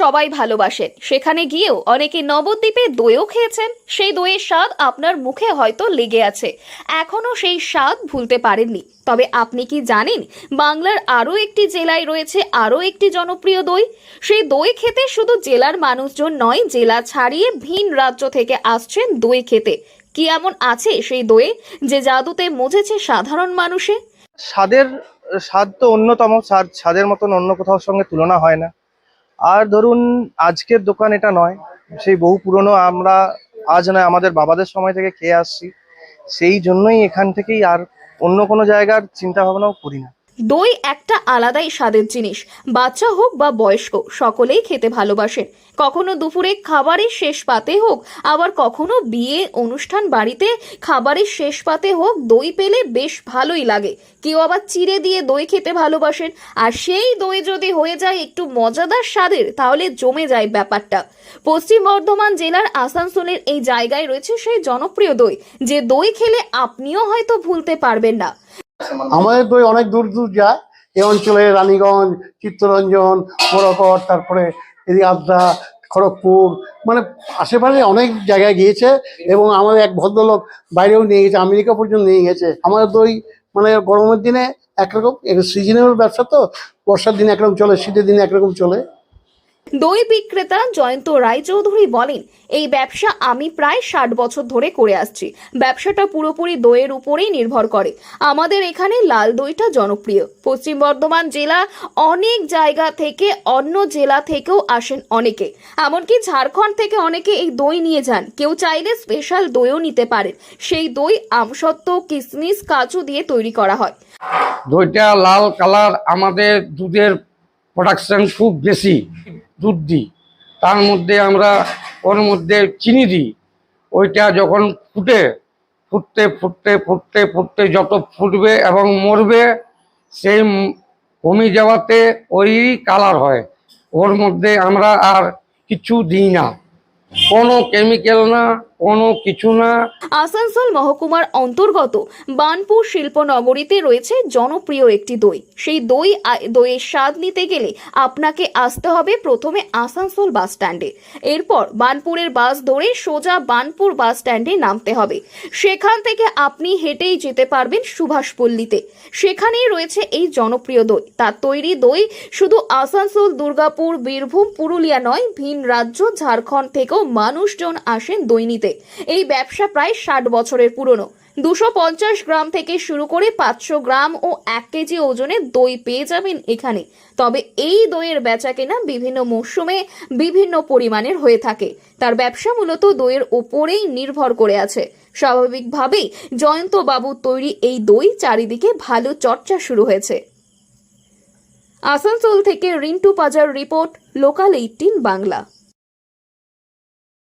সবাই ভালোবাসেন। সেখানে গিয়েও অনেকে নবদ্বীপে দইও খেয়েছেন। সেই দইয়ের স্বাদ আপনার মুখে হয়তো লেগে আছে। এখনও সেই স্বাদ ভুলতে পারেননি। তবে আপনি কি জানেন, বাংলার আরও একটি জেলায় রয়েছে আরও একটি জনপ্রিয় দই? সেই দই খেতে শুধু জেলার মানুষজন নয়, জেলা ছাড়িয়ে ভিন রাজ্য থেকে আসছেন দই খেতে। কি এমন আছে সেই দইয়ে যে জাদুতে মজেছে সাধারণ মানুষে? স্বাদের, স্বাদ তো অন্যতম, স্বাদ, স্বাদের মতন অন্য কোথাও সঙ্গে তুলনা হয় না। আর ধরুন, আজকের দোকান এটা নয়, সেই বহু পুরনো আমরা আজ নয়, আমাদের বাবাদের সময় থেকে খেয়ে আসছি। সেই জন্যই এখান থেকেই আর অন্য কোনো জায়গার চিন্তা ভাবনাও করি না। দই একটা আলাদাই স্বাদের জিনিস। বাচ্চা হোক বা বয়স্ক, সকলেই খেতে ভালোবাসেন। কখনো দুপুরে খাবারের শেষ পাতে হোক, আবার কখনো বিয়ে, অনুষ্ঠান বাড়িতে খাবারের শেষ পাতে হোক, দই পেলে বেশ ভালোই লাগে। কেউ আবার চিড়ে দিয়ে দই খেতে ভালোবাসেন। আর সেই দই যদি হয়ে যায় একটু মজাদার স্বাদের, তাহলে জমে যায় ব্যাপারটা। পশ্চিম বর্ধমান জেলার আসানসোলের এই জায়গায় রয়েছে সেই জনপ্রিয় দই। যে দই খেলে আপনিও হয়তো ভুলতে পারবেন না। আমাদের দই অনেক দূর দূর যায়। এই অঞ্চলে রানীগঞ্জ, চিত্তরঞ্জন মোড়কট তারপরে এদিকে আদ্রা, খড়গপুর মানে আশেপাশে অনেক জায়গায় গিয়েছে এবং আমাদের এক ভদ্রলোক বাইরেও নিয়ে গেছে, আমেরিকা পর্যন্ত নিয়ে গেছে। আমাদের দই মানে গরমের দিনে একরকম সিজনেবল ব্যবসা তো, বর্ষার দিনে একরকম চলে, শীতের দিনে একরকম চলে। দই বিক্রেতা জয়ন্ত রায়চৌধুরী বলেন, এই ব্যবসা আমি প্রায় ষাট বছর ধরে করে আসছি। ব্যবসাটা পুরোপুরি দইয়ের উপরেই নির্ভর করে। আমাদের এখানে লাল দইটা জনপ্রিয়। পশ্চিম বর্ধমান জেলা অনেক জায়গা থেকে অন্য জেলা থেকেও আসেন অনেকে। এমনকি ঝাড়খণ্ড থেকে অনেকে এই দই নিয়ে যান। কেউ চাইলে স্পেশাল দইও নিতে পারেন। সেই দই আমসত্ত্ব কিশমিশ কাজু দিয়ে তৈরি করা হয়। দইটা লাল কালার। আমাদের দুধের প্রোডাকশন খুব বেশি। দুধ দিই তার মধ্যে আমরা, ওর মধ্যে চিনি দিই। ওইটা যখন ফুটে, ফুটতে ফুটতে ফুটতে ফুটতে যত ফুটবে এবং মরবে, সেই কমে যাওয়াতে ওই কালার হয়। ওর মধ্যে আমরা আর কিছু দিই না। কোনো কেমিক্যাল না কোনো কিছু না। আসানসোল মহকুমার অন্তর্গত বানপুর শিল্পনগরীতে রয়েছে জনপ্রিয় একটি দই। সেই দই দইয়ের স্বাদ নিতে গেলে আপনাকে আসতে হবে প্রথমে আসানসোল বাস স্ট্যান্ডে। এরপর বানপুরের বাস ধরে সোজা বানপুর বাস স্ট্যান্ডে নামতে হবে। সেখান থেকে আপনি হেঁটেই যেতে পারবেন সুভাষপল্লীতে। সেখানেই রয়েছে এই জনপ্রিয় দই। তার তৈরি দই শুধু আসানসোল, দুর্গাপুর, বীরভূম, পুরুলিয়া নয়, ভিন রাজ্য, ঝাড়খণ্ড থেকেও মানুষজন আসেন দই নিতে। এই ব্যবসা প্রায় ষাট বছরের পুরনো। দুশো পঞ্চাশ গ্রাম থেকে শুরু করে পাঁচশো গ্রাম ও এক কেজি ওজনের দই পেয়ে যাবেন এখানে। তবে এই দইয়ের বেচা কেনা বিভিন্ন মরশুমে বিভিন্ন পরিমাণের হয়ে থাকে। তার ব্যবসা মূলত দইয়ের ওপরেই নির্ভর করে আছে। স্বাভাবিকভাবেই জয়ন্ত বাবুর তৈরি এই দই চারিদিকে ভালো চর্চা শুরু হয়েছে। আসানসোল থেকে রিন্টু পাজার রিপোর্ট, লোকাল এইটিন বাংলা।